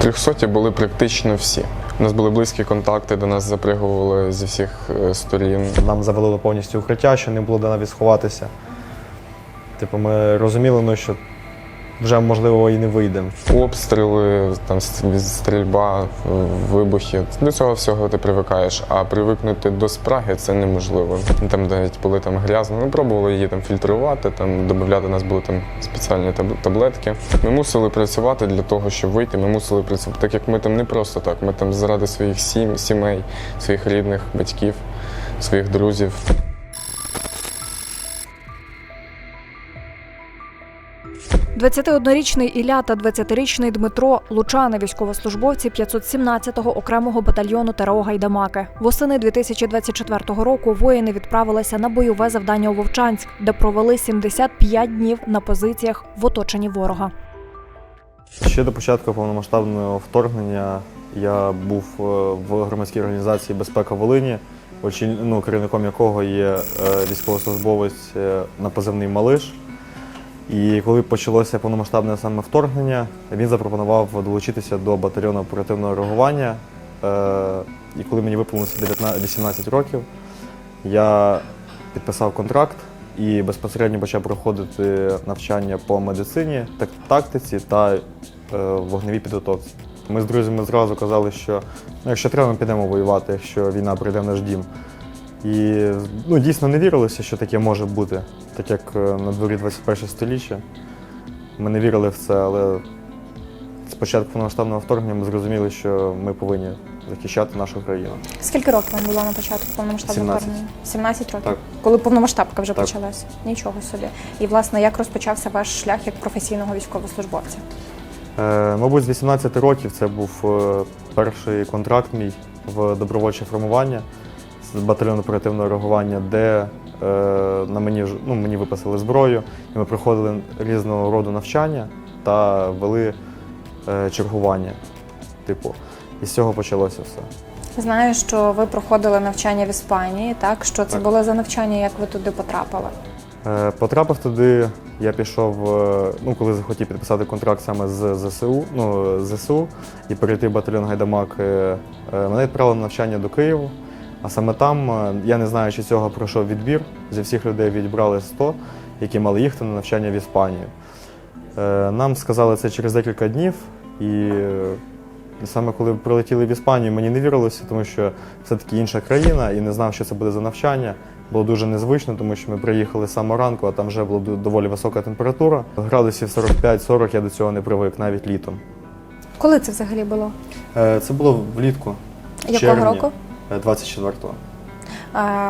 Трьохсоті були практично всі. У нас були близькі контакти, до нас запригували зі всіх е, сторін. Нам завалило повністю укриття, що не було де навіть сховатися. Типу, ми розуміли, ну, що вже можливо і не вийдемо. Обстріли, там стрільба, вибухи. До цього всього ти привикаєш, а привикнути до спраги це неможливо. Там навіть були там грязно. Ми пробували її там фільтрувати, там додати нас були там спеціальні таб- таблетки. Ми мусили працювати для того, щоб вийти. Ми мусили працювати, так як ми там не просто так. Ми там заради своїх сім, сімей, своїх рідних, батьків, своїх друзів. – 21-річний Ілля та 20-річний Дмитро – лучани, військовослужбовці 517-го окремого батальйону ТРО «Гайдамаки». Восени 2024 року воїни відправилися на бойове завдання у Вовчанськ, де провели 75 днів на позиціях в оточенні ворога. Ще до початку повномасштабного вторгнення я був е, в громадській організації Безпека Волині, ну, керівником якого є е, військовослужбовець е, на позивний Малиш. І коли почалося повномасштабне саме вторгнення, він запропонував долучитися до батальйону оперативного реагування. Е, І коли мені виповнилося 18 років, я підписав контракт і безпосередньо почав проходити навчання по медицині, так- тактиці та е, вогневій підготовці. Ми з друзями зразу казали, що ну, якщо треба, ми підемо воювати, якщо війна прийде в наш дім. І ну, дійсно не вірилося, що таке може бути, так як е, на дворі 21 століття. Ми не вірили в це, але з початку повномасштабного вторгнення ми зрозуміли, що ми повинні захищати нашу країну. Скільки років вам було на початку повномасштабного 17. вторгнення? 17 років? Так. Коли повномасштабка вже Так. почалась? Нічого собі. І, власне, як розпочався ваш шлях як професійного військовослужбовця? Е, мабуть, з 18 років це був е, перший контракт мій в добровольче формування з батальйону оперативного реагування, де на мені, ну, мені виписали зброю, і ми проходили різного роду навчання та вели е, чергування. Типу, і з цього почалося все. Знаю, що ви проходили навчання в Іспанії, так? Що це Так. було за навчання, як ви туди потрапили? Е, Потрапив туди, я пішов, е, ну коли захотів підписати контракт саме з ЗСУ, ну, ЗСУ і перейти в батальйон Гайдамак, е, е, мене відправили на навчання до Києву. А саме там, е, я не знаю, чи цього пройшов відбір. Зі всіх людей відібрали 100, які мали їхати на навчання в Іспанію. Е, Нам сказали це через декілька днів, і е, саме коли прилетіли в Іспанію, мені не вірилося, тому що все-таки інша країна і не знав, що це буде за навчання. Було дуже незвично, тому що ми приїхали самого ранку, а там вже була доволі висока температура. Градусів 45-40 я до цього не привик, навіть літом. Коли це взагалі було? Це було влітку. Якого червні, року? Е, 24-го.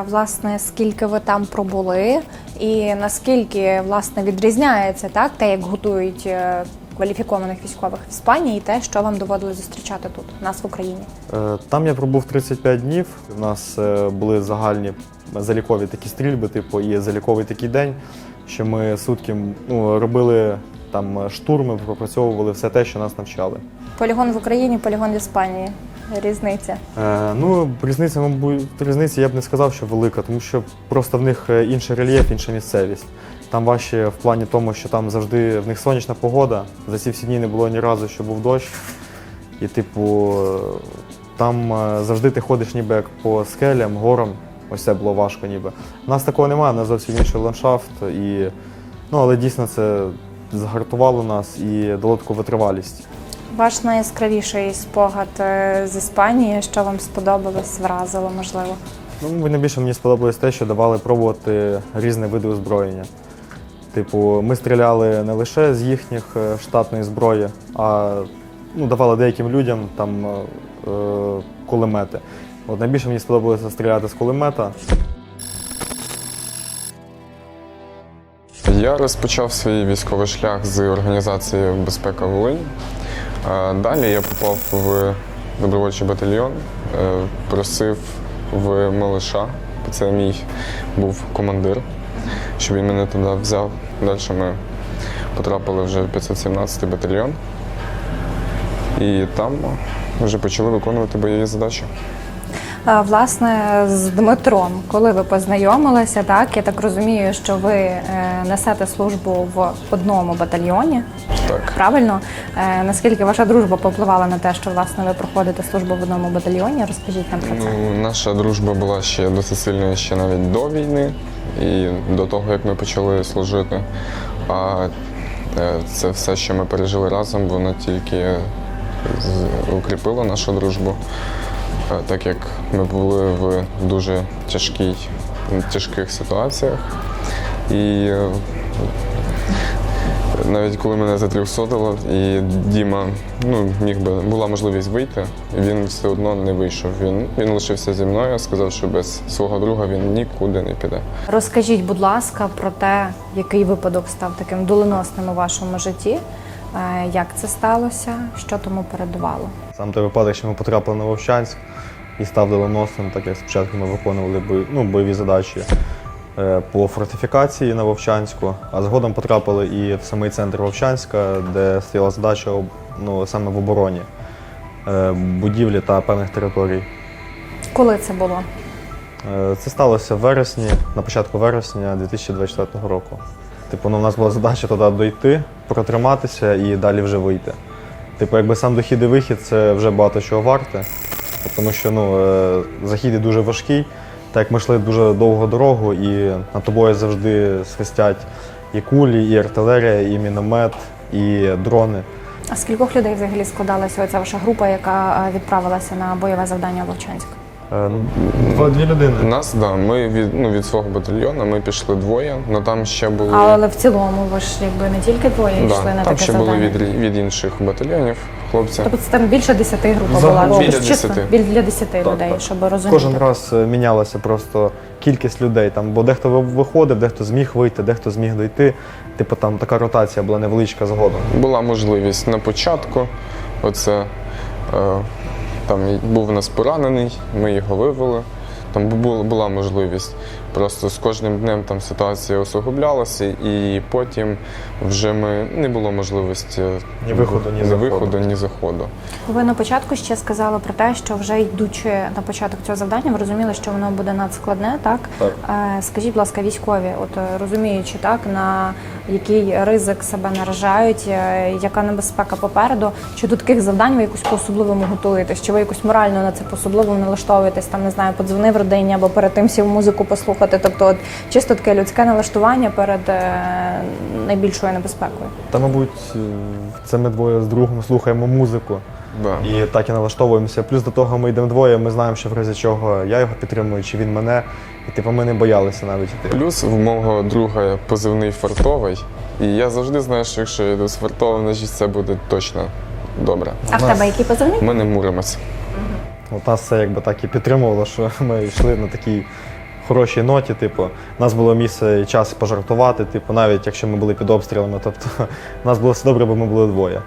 Власне, скільки ви там пробули, і наскільки власне відрізняється так, те, як готують е, кваліфікованих військових в Іспанії, і те, що вам доводилось зустрічати тут, у нас в Україні? Е, Там я пробув 35 днів. У нас е, були загальні залікові такі стрільби, типу, і заліковий такий день, що ми сутки ну, робили там штурми, пропрацьовували все те, що нас навчали. Полігон в Україні, полігон в Іспанії. Різниця. Е, ну, різниця, мабуть, різниця я б не сказав, що велика, тому що просто в них е, інший рельєф, інша місцевість. Там важче в плані тому, що там завжди в них сонячна погода. За ці всі дні не було ні разу, що був дощ. І, типу, е, там е, завжди ти ходиш ніби як по скелям, горам. Ось це було важко ніби. У нас такого немає, у нас зовсім інший ландшафт. І, ну, але дійсно це згартувало нас і дало таку витривалість. Ваш найяскравіший спогад е, з Іспанії, що вам сподобалось, вразило, можливо. Ну, найбільше мені сподобалось те, що давали пробувати різні види озброєння. Типу, ми стріляли не лише з їхніх е, штатної зброї, а ну, давали деяким людям там е, е, кулемети. От найбільше мені сподобалося стріляти з кулемета. Я розпочав свій військовий шлях з організації Безпека Волинь. Е, Далі я попав в добровольчий батальйон, е, просив в Малиша, це мій був командир, щоб він мене туди взяв. Далі ми потрапили вже в 517 й батальйон. І там вже почали виконувати бойові задачі. Власне, з Дмитром, коли ви познайомилися, так я так розумію, що ви е, несете службу в одному батальйоні. Так. Правильно, Е, наскільки ваша дружба повпливала на те, що власне ви проходите службу в одному батальйоні? Розкажіть нам про це. Ну, наша дружба була ще досить сильною ще навіть до війни і до того, як ми почали служити. А е, це все, що ми пережили разом, воно тільки укріпило нашу дружбу, так як ми були в дуже тяжкій, тяжких ситуаціях. І е, навіть коли мене затрьохсотило, і Діма ну, міг би була можливість вийти, він все одно не вийшов. Він, він лишився зі мною, сказав, що без свого друга він нікуди не піде. Розкажіть, будь ласка, про те, який випадок став таким доленосним у вашому житті, як це сталося, що тому передувало. Сам той випадок, що ми потрапили на Вовчанськ і став доленосним, так як спочатку ми виконували бої- ну, бойові задачі е, по фортифікації на Вовчанську, а згодом потрапили і в самий центр Вовчанська, де стояла задача ну, саме в обороні е, будівлі та певних територій. Коли це було? Е, Це сталося в вересні, на початку вересня 2024 року. Типу, ну, у нас була задача туди дойти, протриматися і далі вже вийти. Типу, якби сам дохід і вихід це вже багато чого варте, тому що ну, е, захід дуже важкий. Так як ми йшли дуже довгу дорогу, і над тобою завжди свистять і кулі, і артилерія, і міномет, і дрони. А з кількох людей взагалі складалася оця ваша група, яка е, відправилася на бойове завдання в Вовчанськ? Е, ну, Дві людини. Нас, да, ми від, ну, від свого батальйону ми пішли двоє, але там ще були. Але в цілому ви ж якби не тільки двоє да, йшли на там таке ще завдання. були від, від інших батальйонів хлопці. Тобто це там більше десяти група Загалом була. біля Тобто, чесно, 10. біля десяти людей, так. щоб розуміти. Кожен раз е, мінялася просто кількість людей. Там, бо дехто ви- виходив, дехто зміг вийти, дехто зміг дойти. Типу там така ротація була невеличка згодом. Була можливість на початку. Оце е, там був у нас поранений, ми його вивели. Там бу- була можливість. Просто з кожним днем там ситуація усугублялася, і потім вже ми не було можливості Ні виходу, ні ні заходу. виходу, ні заходу. Ви на початку ще сказали про те, що вже йдучи на початок цього завдання, ви розуміли, що воно буде надскладне, так? Так. Е, Скажіть, будь ласка, військові, от е, розуміючи так, на який ризик себе наражають, е, яка небезпека попереду, чи до таких завдань ви якось по-особливому готуєтесь? Чи ви якось морально на це по-особливому налаштовуєтесь? Там не знаю, подзвонив родині або перед тим сів музику послухати. Тобто, от чисто таке людське налаштування перед е, найбільшою небезпекою. Та, мабуть, е, це ми двоє з другом слухаємо музику Да. і так і налаштовуємося. Плюс до того ми йдемо двоє, ми знаємо, що в разі чого я його підтримую, чи він мене. І типу ми не боялися навіть йти. Плюс в мого друга позивний фартовий, і я завжди знаю, що якщо я йду з фартовим, значить це буде точно добре. А в тебе який позивний? Ми не муримось. От нас це якби так і підтримувало, що ми йшли на такій хорошій ноті. Типу, у нас було місце і час пожартувати, типу, навіть якщо ми були під обстрілами, тобто у нас було все добре, бо ми були двоє.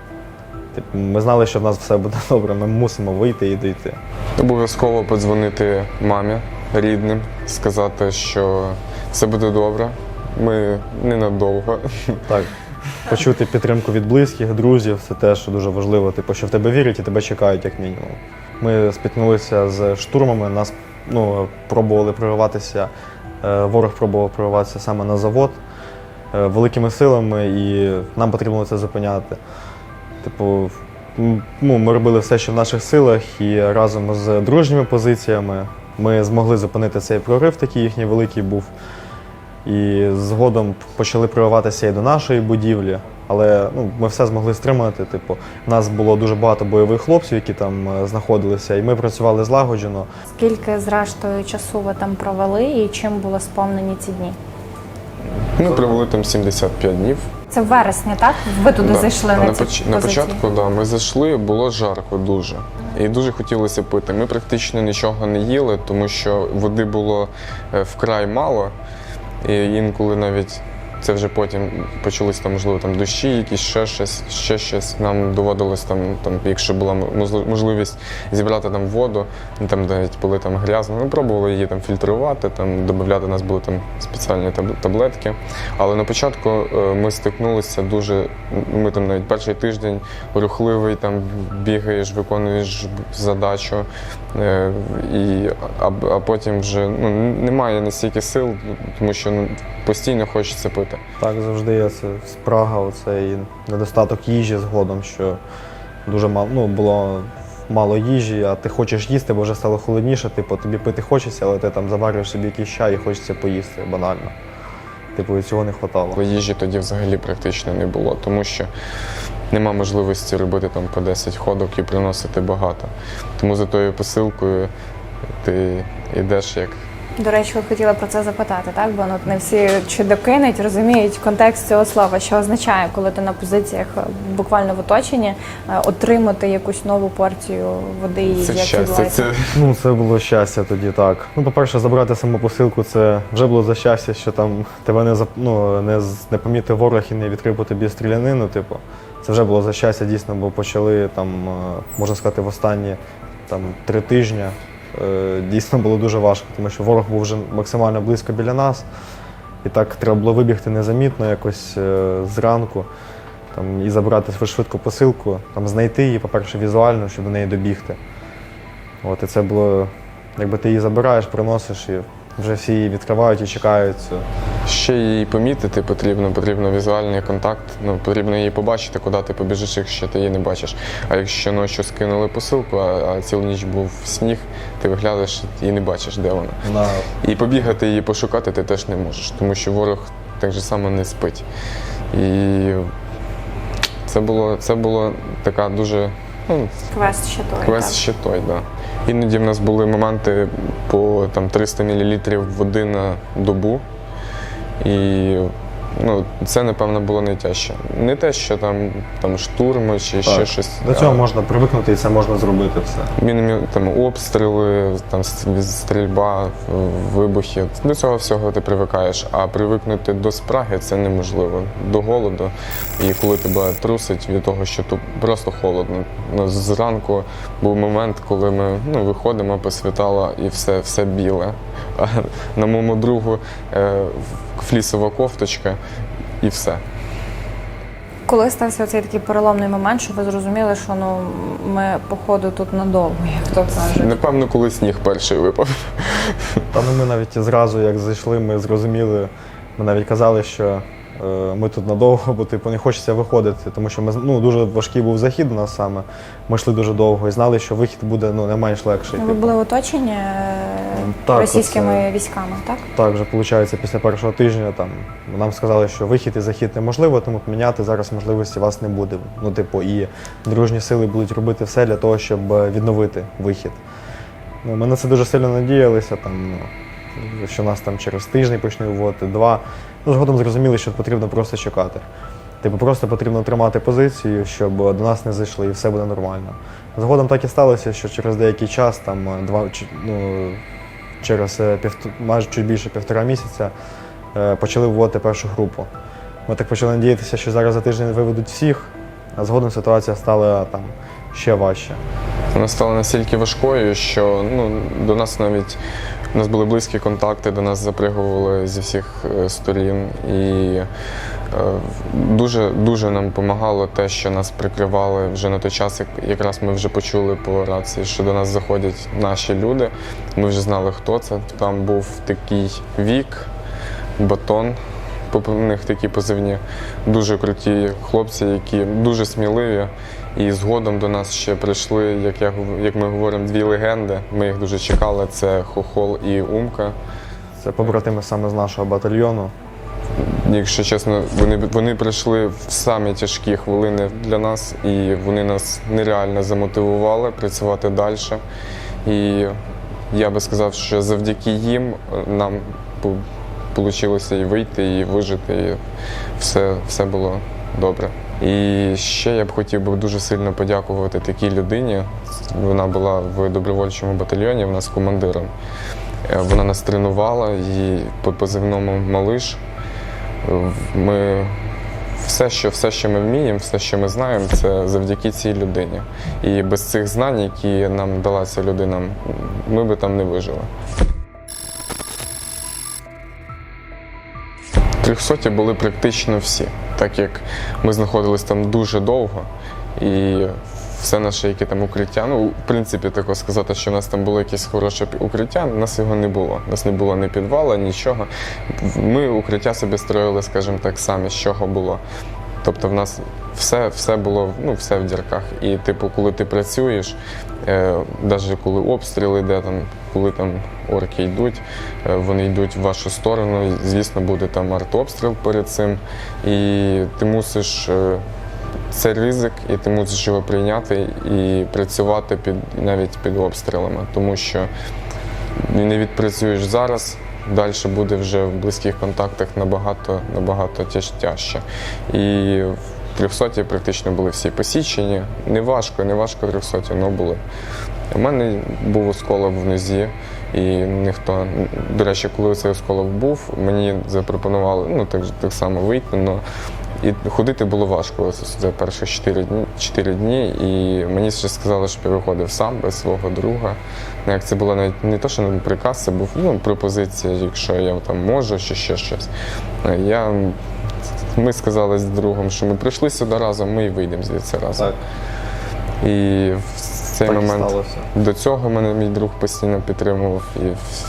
Типу, ми знали, що в нас все буде добре, ми мусимо вийти і дійти. Обов'язково подзвонити мамі рідним, сказати, що все буде добре. Ми ненадовго. Так. Почути підтримку від близьких, друзів це теж дуже важливо, типу, що в тебе вірять і тебе чекають, як мінімум. Ми спіткнулися з штурмами, нас ну, пробували прориватися, е, ворог пробував прориватися саме на завод е, великими силами, і нам потрібно це зупиняти. Типу, ну, ми робили все, що в наших силах, і разом з дружніми позиціями ми змогли зупинити цей прорив, такий їхній великий був. І згодом почали прориватися і до нашої будівлі. Але ну, ми все змогли стримати. Типу, у нас було дуже багато бойових хлопців, які там е, знаходилися, і ми працювали злагоджено. Скільки зрештою часу ви там провели і чим були сповнені ці дні? Ми провели там 75 днів. Це в вересні, так? Ви туди Да. зайшли на, на, ці поч- на початку, да, ми зайшли, було жарко дуже. І дуже хотілося пити. Ми практично нічого не їли, тому що води було е, вкрай мало. І інколи навіть це вже потім почалися там, можливо, там дощі, якісь ще щось, ще щось. Нам доводилось там, там, якщо була можливість зібрати там воду, ну, там навіть були там грязно. Ми пробували її там фільтрувати, там додати нас були там спеціальні таблетки. Але на початку е, ми стикнулися дуже. Ми там навіть перший тиждень рухливий, там бігаєш, виконуєш задачу, е, і, а, а потім вже ну, немає настільки сил, тому що ну, постійно хочеться пити. Робити. Так, завжди є це спрага, оцей недостаток їжі згодом, що дуже мало, ну, було мало їжі, а ти хочеш їсти, бо вже стало холодніше, типу, тобі пити хочеться, але ти там заварюєш собі якийсь чай і хочеться поїсти банально. Типу, і цього не вистачало. Їжі тоді взагалі практично не було, тому що нема можливості робити там по 10 ходок і приносити багато. Тому за тою посилкою ти йдеш як До речі, ви хотіли про це запитати, так? Бо ну, не всі чи докинуть, розуміють контекст цього слова, що означає, коли ти на позиціях е, буквально в оточенні е, отримати якусь нову порцію води і це як щастя. Це Ну, це було щастя тоді, так. Ну, по-перше, забрати саму посилку, це вже було за щастя, що там тебе не зап- ну, не, не помітив ворог і не відкрив по тобі стрілянину. Типу, це вже було за щастя, дійсно, бо почали там, е, можна сказати, в останні там три тижні. Е, Дійсно було дуже важко, тому що ворог був вже максимально близько біля нас. І так треба було вибігти незамітно якось е, зранку там, і забрати швидку посилку, там, знайти її, по-перше, візуально, щоб до неї добігти. От, і це було, якби ти її забираєш, приносиш, і вже всі її відкривають і чекають. ще її помітити потрібно, потрібно візуальний контакт. Ну потрібно її побачити, куди ти побіжиш, якщо ти її не бачиш. А якщо ночі скинули посилку, а, а цілу ніч був сніг, ти виглядаєш і не бачиш, де вона. На І побігати її пошукати ти теж не можеш, тому що ворог так же само не спить. І це було, це було така дуже ну, Квест ще той. квест так. ще той, да. Іноді в нас були моменти по там, 300 мл води на добу. І ну, це, напевно, було найтяжче. Не те, що там, там штурми чи ще щось. До цього а можна привикнути і це можна зробити все. Мінімі там обстріли, там стрільба, вибухи. До цього всього ти привикаєш. А привикнути до спраги це неможливо. До голоду. І коли тебе трусить від того, що тут просто холодно. Ну, зранку був момент, коли ми ну, виходимо, посвітало і все, все біле. А на моєму другу е, флісова кофточка і все. Коли стався цей такий переломний момент, що ви зрозуміли, що ну ми походу тут надовго, як то каже. Напевно, коли сніг перший випав. Та ну ми навіть зразу, як зайшли, ми зрозуміли, ми навіть казали, що ми тут надовго, бо типу не хочеться виходити, тому що ми ну, дуже важкий був захід у нас саме. Ми йшли дуже довго і знали, що вихід буде ну, не менш легший. Ви типу. були оточені е, Так, російськими оце- військами, так? Так, вже виходить, після першого тижня там нам сказали, що вихід і захід неможливо, тому міняти зараз можливості вас не буде. Ну, типу, і дружні сили будуть робити все для того, щоб е, відновити вихід. Ну, ми на це дуже сильно надіялися, там, ну, що нас там через тиждень почнуть вводити, два. Ну, згодом зрозуміли, що потрібно просто чекати. Типу, просто потрібно тримати позицію, щоб до нас не зайшли, і все буде нормально. Згодом так і сталося, що через деякий час, там, два, ну, через е, майже чуть більше півтора місяця е, почали вводити першу групу. Ми так почали надіятися, що зараз за тиждень виведуть всіх, а згодом ситуація стала там ще важче. Вона стала настільки важкою, що ну, до нас навіть у нас були близькі контакти, до нас запригували зі всіх е, сторін. І е, дуже, дуже нам допомагало те, що нас прикривали вже на той час, як якраз ми вже почули по рації, що до нас заходять наші люди. Ми вже знали, хто це. Там був такий вік, батон. По в них такі позивні, дуже круті хлопці, які дуже сміливі. І згодом до нас ще прийшли, як я як ми говоримо, дві легенди. Ми їх дуже чекали. Це Хохол і Умка. Це побратими саме з нашого батальйону. Якщо чесно, вони вони прийшли в самі тяжкі хвилини для нас, і вони нас нереально замотивували працювати далі. І я би сказав, що завдяки їм нам вийшло і вийти, і вижити, і все, все було добре. І ще я б хотів би дуже сильно подякувати такій людині. Вона була в добровольчому батальйоні, вона з командиром. Е, Вона нас тренувала і по позивному Малиш. Ми все, що, все, що ми вміємо, все, що ми знаємо, це завдяки цій людині. І без цих знань, які нам дала ця людина, ми би там не вижили. Трьохсоті були практично всі, так як ми знаходились там дуже довго, і все наше, яке там укриття. Ну, в принципі, тако сказати, що в нас там було якесь хороше укриття, у нас його не було. У нас не було ні підвала, нічого. Ми укриття собі строїли, скажімо так, самі, з чого було. Тобто в нас все, все було ну, все в дірках. І, типу, коли ти працюєш, е, навіть коли обстріл йде, там, коли там орки йдуть, е, вони йдуть в вашу сторону. Звісно, буде там артобстріл перед цим. І ти мусиш. е, це ризик, і ти мусиш його прийняти і працювати під навіть під обстрілами, тому що не відпрацюєш зараз, далі буде вже в близьких контактах набагато, набагато тяжче. І в 300 практично були всі посічені. Не важко, не важко 300, але були. У мене був осколок в нозі, і ніхто, до речі, коли цей осколок був, мені запропонували ну, так, так само вийти, але і ходити було важко за перші 4 дні, 4 дні. І мені ще сказали, щоб я виходив сам без свого друга. Ну, як це було навіть не то, що не приказ, це був ну, пропозиція, якщо я там можу, чи ще щось. Я, ми сказали з другом, що ми прийшли сюди разом, ми і вийдемо звідси разом. Так, І в цей так момент сталося. до цього мене мій друг постійно підтримував, і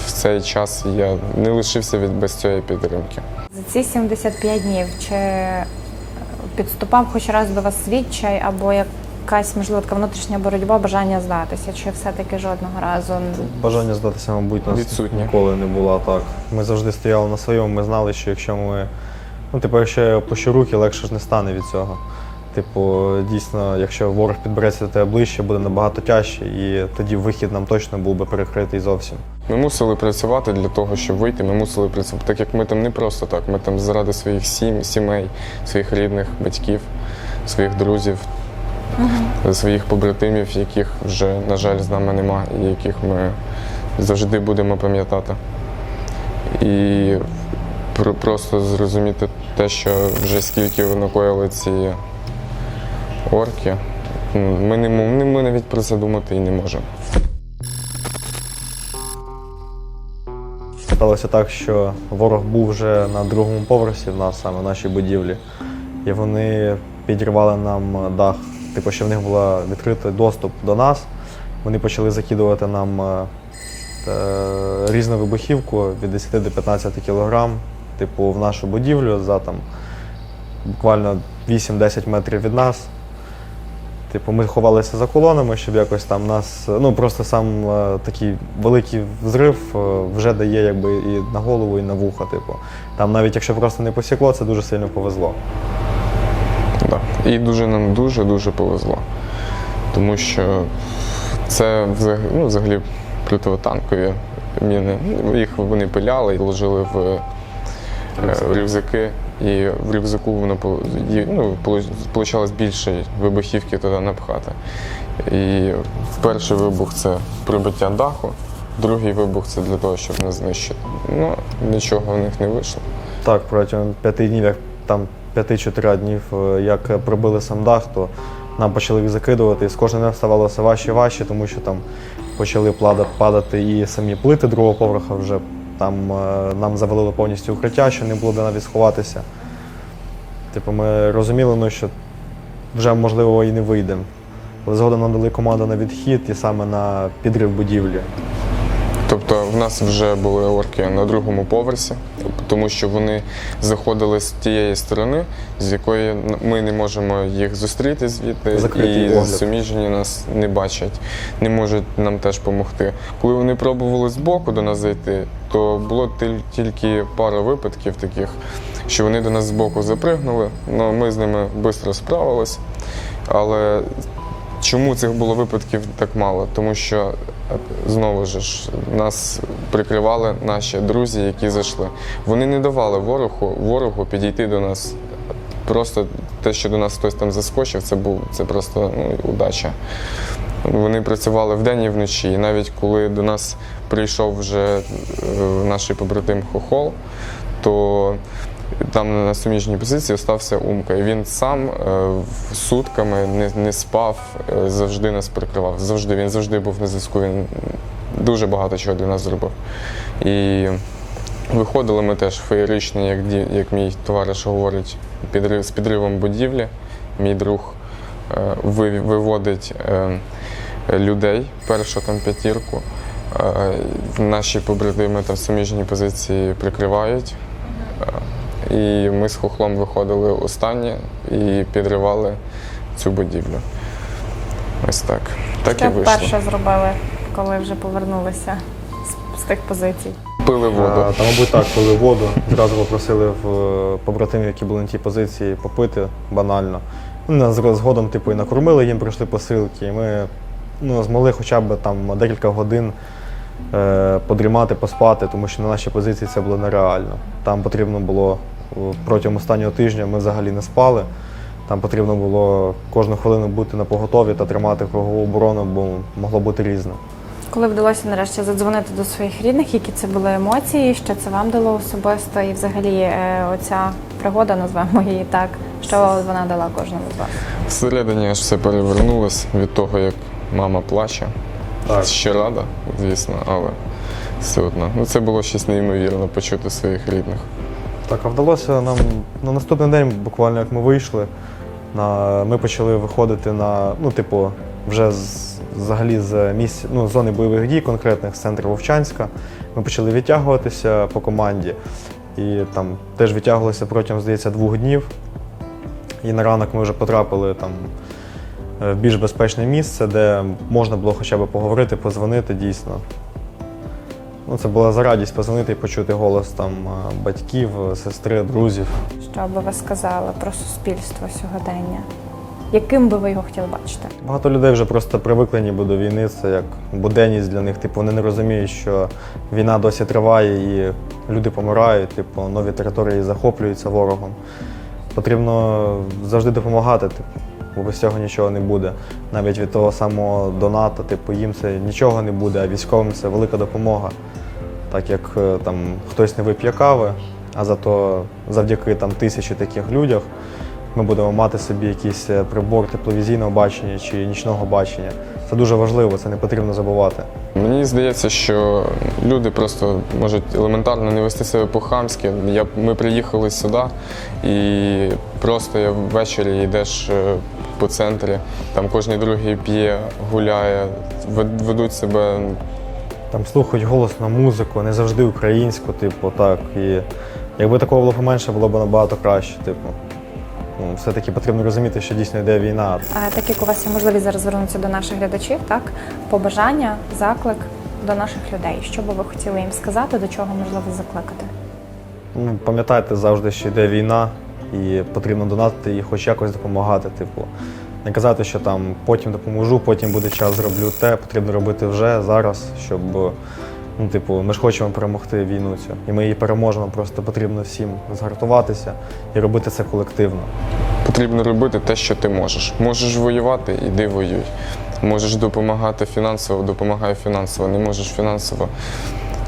в цей час я не лишився від без цієї підтримки. За ці 75 днів чи підступав хоч раз до вас свідчай, або якась можливо така внутрішня боротьба, бажання здатися, чи все-таки жодного разу? Бажання здатися, мабуть, нас Відсутнє. ніколи не було так. Ми завжди стояли на своєму, ми знали, що якщо ми. Ну, типу, якщо я пущу руки, легше ж не стане від цього. Типу, дійсно, якщо ворог підбереться до тебе ближче, буде набагато тяжче, і тоді вихід нам точно був би перекритий зовсім. Ми мусили працювати для того, щоб вийти. Ми мусили працювати, так як ми там не просто так. Ми там заради своїх сім, сімей, своїх рідних, батьків, своїх друзів, своїх побратимів, яких вже, на жаль, з нами нема, і яких ми завжди будемо пам'ятати. І просто зрозуміти те, що вже скільки накоїли ці орки. Ми, не, ми навіть про це думати і не можемо. Сталося так, що ворог був вже на другому поверсі в нас, саме в нашій будівлі, і вони підірвали нам дах. Типу, що в них був відкритий доступ до нас. Вони почали закидувати нам е, е, різну вибухівку від 10 до 15 кілограм, типу, в нашу будівлю за там буквально 8-10 метрів від нас. Типу, ми ховалися за колонами, щоб якось там нас. Ну просто сам е, такий великий взрив е, вже дає якби і на голову, і на вуха. Типу. Там навіть якщо просто не посікло, це дуже сильно повезло. Да. І дуже нам дуже-дуже повезло. Тому що це взагалі, ну, взагалі противотанкові міни. Їх вони пиляли і ложили в, е, в рюкзаки. І в рюкзаку воно ну, получалось більше вибухівки туди напхати. І перший вибух це прибиття даху, другий вибух це для того, щоб нас знищити. Ну, нічого в них не вийшло. Так, протягом п'яти днів, як там п'яти-чотири днів, е, як пробили сам дах, то нам почали їх закидувати, і з кожним днем ставалося важче і важче, тому що там почали падати і самі плити другого поверха вже. Там е, нам завалили повністю укриття, що не було де навіть сховатися. Типу, ми розуміли, ну, що вже можливо і не вийдемо. Але згодом нам дали команду на відхід і саме на підрив будівлі. Тобто в нас вже були орки на другому поверсі, тому що вони заходили з тієї сторони, з якої ми не можемо їх зустріти звідти, Закритий і огляд. суміжні нас не бачать, не можуть нам теж допомогти. Коли вони пробували збоку до нас зайти, то було тільки пара випадків таких, що вони до нас збоку запригнули, але ми з ними швидко справились. Але Чому цих було випадків так мало? Тому що е, знову ж нас прикривали наші друзі, які зайшли. Вони не давали ворогу, ворогу підійти до нас. Просто те, що до нас хтось там заскочив, це був це просто ну, удача. Вони працювали вдень і вночі. І навіть коли до нас прийшов вже е, наш побратим Хохол, то там на суміжній позиції стався Умка. І він сам е, сутками не, не спав, е, завжди нас прикривав. Завжди він завжди був на зв'язку. Він дуже багато чого для нас зробив. І виходили ми теж феєричні, як, як мій товариш говорить, підрив, з підривом будівлі. Мій друг е, виводить людей, першу там п'ятірку. Наші побратими там суміжні позиції прикривають. Е, І ми з хохлом виходили останні і підривали цю будівлю. Ось так. Так і вийшло. перше зробили, коли вже повернулися з, з тих позицій? Пили воду. А, Та, мабуть, так, пили воду. Зразу попросили в е, побратимів, які були на тій позиції, попити банально. Ну, Нас згодом типу, і накормили, їм прийшли посилки. І ми ну, змогли хоча б там декілька годин е, подрімати, поспати, тому що на нашій позиції це було нереально. Там потрібно було е, протягом останнього тижня ми взагалі не спали. Там потрібно було кожну хвилину бути на поготові та тримати кругову оборону, бо могло бути різно. Коли вдалося нарешті задзвонити до своїх рідних, які це були емоції, що це вам дало особисто, і взагалі е, оця пригода, назвемо її так, що вона дала кожному з вас? Всередині аж все перевернулось від того, як мама плаче. Так. Ще рада, звісно, але все одно. Ну, це було щось неймовірно почути своїх рідних. Так, а вдалося нам на наступний день, буквально як ми вийшли, на, ми почали виходити на, ну, типу, вже з, взагалі з місць, ну, зони бойових дій конкретних, з центру Вовчанська. Ми почали відтягуватися по команді. І там теж відтягувалися протягом, здається, двох днів. І на ранок ми вже потрапили там е, в більш безпечне місце, де можна було хоча б поговорити, позвонити дійсно. Ну, це була за радість позвонити і почути голос там е, батьків, сестри, друзів. Що би ви сказали про суспільство сьогодення? Яким би ви його хотіли бачити? Багато людей вже просто привикли ніби до війни. Це як буденність для них. Типу, вони не розуміють, що війна досі триває і люди помирають, типу, нові території захоплюються ворогом. Потрібно завжди допомагати, типу, бо без цього нічого не буде. Навіть від того самого доната, типу, їм це нічого не буде, а військовим це велика допомога. Так як е, там хтось не вип'є кави, а зато завдяки там тисячі таких людях ми будемо мати собі якийсь е, прибор тепловізійного бачення чи нічного бачення. Це дуже важливо, це не потрібно забувати. Мені здається, що люди просто можуть елементарно не вести себе по-хамськи. Ми приїхали сюди і просто я ввечері йдеш е, по центрі, там кожен другий п'є, гуляє, ведуть себе Там слухають голосну музику, не завжди українську, типу, так. І якби такого було поменше, було б набагато краще. Типу. Ну, все-таки потрібно розуміти, що дійсно йде війна. А, так як у вас є можливість зараз звернутися до наших глядачів, так побажання, заклик до наших людей. Що би ви хотіли їм сказати, до чого можливо закликати? Ну, пам'ятайте завжди, що йде війна, і потрібно донатити і хоч якось допомагати. Типу, не казати, що там потім допоможу, потім буде час, зроблю те. Потрібно робити вже зараз, щоб ну, типу, ми ж хочемо перемогти війну цю. І ми її переможемо. Просто потрібно всім згартуватися і робити це колективно. Потрібно робити те, що ти можеш. Можеш воювати, іди воюй. Можеш допомагати фінансово, допомагай фінансово. Не можеш фінансово.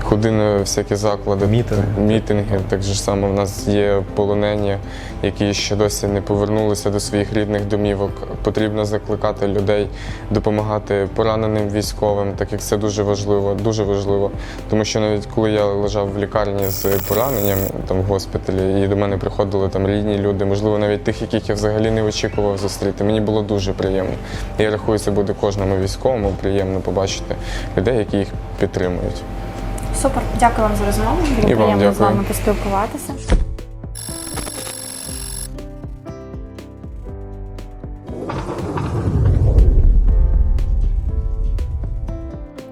Ходи на всякі заклади, Мітинги. мітинги. Так же ж само в нас є полонені, які ще досі не повернулися до своїх рідних домівок. Потрібно закликати людей, допомагати пораненим військовим, так як це дуже важливо, дуже важливо. Тому що навіть коли я лежав в лікарні з пораненням там в госпіталі, і до мене приходили там рідні люди, можливо, навіть тих, яких я взагалі не очікував зустріти. Мені було дуже приємно. Я рахую, це буде кожному військовому приємно побачити людей, які їх підтримують. Супер, дякую вам за розмову. Було І вам приємно з дякую. вами поспілкуватися.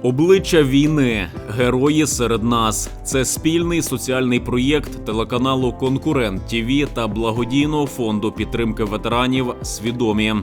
Обличчя війни, герої серед нас. Це спільний соціальний проєкт телеканалу Конкурент ТІВІ та благодійного фонду підтримки ветеранів Свідомі.